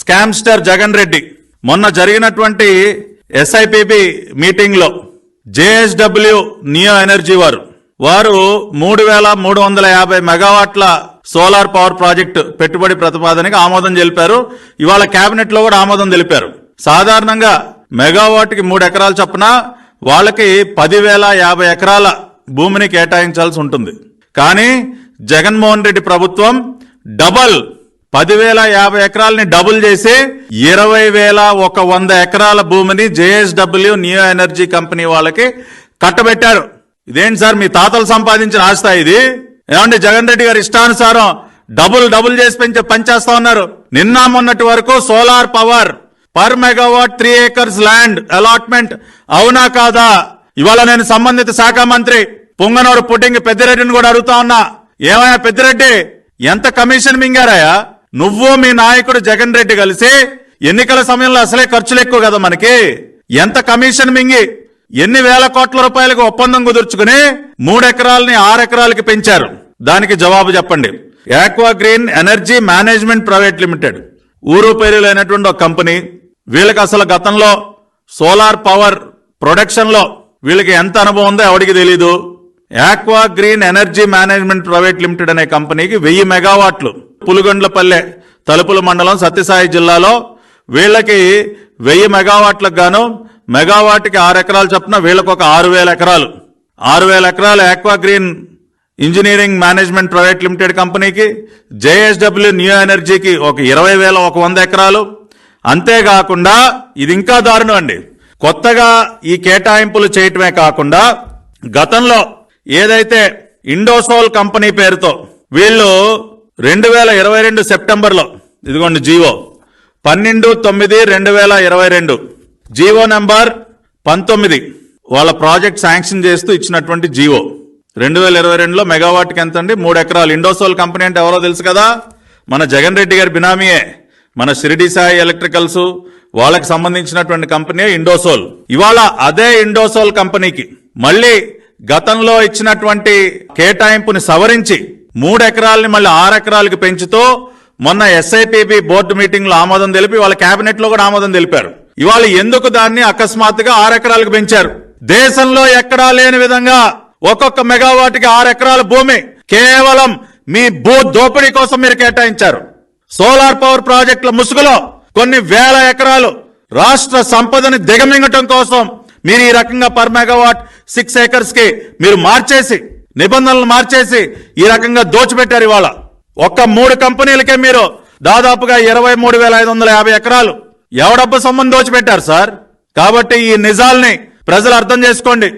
Scamster Jagan Reddy మొన్న జరిగినటువంటి SIPB మీటింగ్లో జేఎస్డబ్ల్యూ నియో ఎనర్జీ వారు. వారు మూడు వేల మూడు వందల యాభై మెగావాట్ల సోలార్ పవర్ ప్రాజెక్టు పెట్టుబడి ప్రతిపాదనకి ఆమోదం తెలిపారు. ఇవాళ కేబినెట్లో కూడా ఆమోదం తెలిపారు. సాధారణంగా మెగావాట్కి మూడు ఎకరాలు చొప్పున వాళ్ళకి పదివేల యాభై ఎకరాల భూమిని కేటాయించాల్సి ఉంటుంది. కానీ జగన్మోహన్ రెడ్డి ప్రభుత్వం డబల్ పదివేల యాభై ఎకరాలని డబుల్ చేసి ఇరవై వేల ఒక వంద ఎకరాల భూమిని జేఎస్డబ్ల్యూ నియో ఎనర్జీ కంపెనీ వాళ్ళకి కట్టబెట్టారు. ఇదేంటి సార్? మీ తాతలు సంపాదించిన ఆస్థ ఇది? ఏమంటే జగన్ రెడ్డి గారు ఇష్టానుసారం డబుల్ డబుల్ చేసి పెంచే పనిచేస్తా ఉన్నారు. నిన్న మొన్నటి వరకు solar power per megawatt three acres land allotment అవునా కాదా? ఇవాళ నేను సంబంధిత శాఖ మంత్రి పొంగనూరు పుట్టింగ్ పెద్దిరెడ్డిని కూడా అడుగుతా ఉన్నా. ఏమయ్యా పెద్దిరెడ్డి? ఎంత కమిషన్ మింగారాయా నువ్వు మీ నాయకుడు జగన్ రెడ్డి కలిసి ఎన్నికల సమయంలో అసలే ఖర్చులు ఎక్కువ కదా మనకి. ఎంత కమిషన్ మింగి ఎన్ని వేల కోట్ల రూపాయలకు ఒప్పందం కుదుర్చుకుని మూడెకరాలని ఆరెకరాలకి పెంచారు. దానికి జవాబు చెప్పండి. Aqua green energy management private limited. ఊరు పేరు లేనటువంటి ఒక కంపెనీ. వీళ్ళకి అసలు గతంలో సోలార్ పవర్ ప్రొడక్షన్లో వీళ్ళకి ఎంత అనుభవం ఉందో ఎవడికి తెలీదు. Aqua green energy management private limited అనే కంపెనీకి వెయ్యి మెగావాట్లు. పులుగండ్లపల్లె తలుపుల మండలం సత్యసాయి జిల్లాలో వీళ్ళకి వెయ్యి మెగావాట్లకు గాను మెగావాట్కి ఆరు ఎకరాలు చొప్పున వీళ్ళకు ఒక ఆరు వేల ఎకరాలు. ఆరు వేల ఎకరాలు aqua green engineering management private limited కంపెనీకి జేఎస్డబ్ల్యూ న్యూ ఎనర్జీకి ఒక ఇరవై వేల ఒక వంద ఎకరాలు. అంతేకాకుండా ఇది ఇంకా దారుణం అండి. కొత్తగా ఈ కేటాయింపులు చేయటమే కాకుండా గతంలో ఏదైతే ఇండోసోల్ కంపెనీ పేరుతో వీళ్ళు రెండు వేల ఇరవై రెండు సెప్టెంబర్లో ఇదిగోండి జీవో పన్నెండు తొమ్మిది రెండు వేల ఇరవై రెండు జీవో నంబర్ పంతొమ్మిది వాళ్ళ ప్రాజెక్ట్ శాంక్షన్ చేస్తూ ఇచ్చినటువంటి జీవో. రెండు వేల ఇరవై రెండులో మెగావాట్కి ఎంత అండి మూడు ఎకరాలు. ఇండోసోల్ కంపెనీ అంటే ఎవరో తెలుసు కదా? మన జగన్ రెడ్డి గారి బినామీయే. మన షిరిడి సాయి ఎలక్ట్రికల్స్ వాళ్ళకి సంబంధించినటువంటి కంపెనీ ఇండోసోల్. ఇవాళ అదే ఇండోసోల్ కంపెనీకి మళ్ళీ గతంలో ఇచ్చినటువంటి కేటాయింపుని సవరించి మూడెకరాలని మళ్ళీ ఆరు ఎకరాలకి పెంచుతూ మొన్న ఎస్ఐపిబి బోర్డు మీటింగ్లో ఆమోదం తెలిపి వాళ్ళ కేబినెట్లో కూడా ఆమోదం తెలిపారు. ఇవాళ ఎందుకు దాన్ని అకస్మాత్తుగా ఆరు ఎకరాలకు పెంచారు? దేశంలో ఎక్కడా లేని విధంగా ఒక్కొక్క మెగావాట్కి ఆరు ఎకరాల భూమి కేవలం మీ భూ దోపిడీ కోసం మీరు కేటాయించారు. సోలార్ పవర్ ప్రాజెక్టుల ముసుగులో కొన్ని వేల ఎకరాలు రాష్ట్ర సంపదని దిగమింగటం కోసం మీరు ఈ రకంగా పర్ మెగావాట్ సిక్స్ ఏకర్స్కి మీరు మార్చేసి నిబంధనలు మార్చేసి ఈ రకంగా దోచిపెట్టారు ఇవాళ. ఒక్క మూడు కంపెనీలకే మీరు దాదాపుగా ఇరవై మూడు వేల ఐదు వందల యాభై ఎకరాలు ఎవడబ్బ సొమ్మని దోచిపెట్టారు సార్? కాబట్టి ఈ నిజాల్ని ప్రజలు అర్థం చేసుకోండి.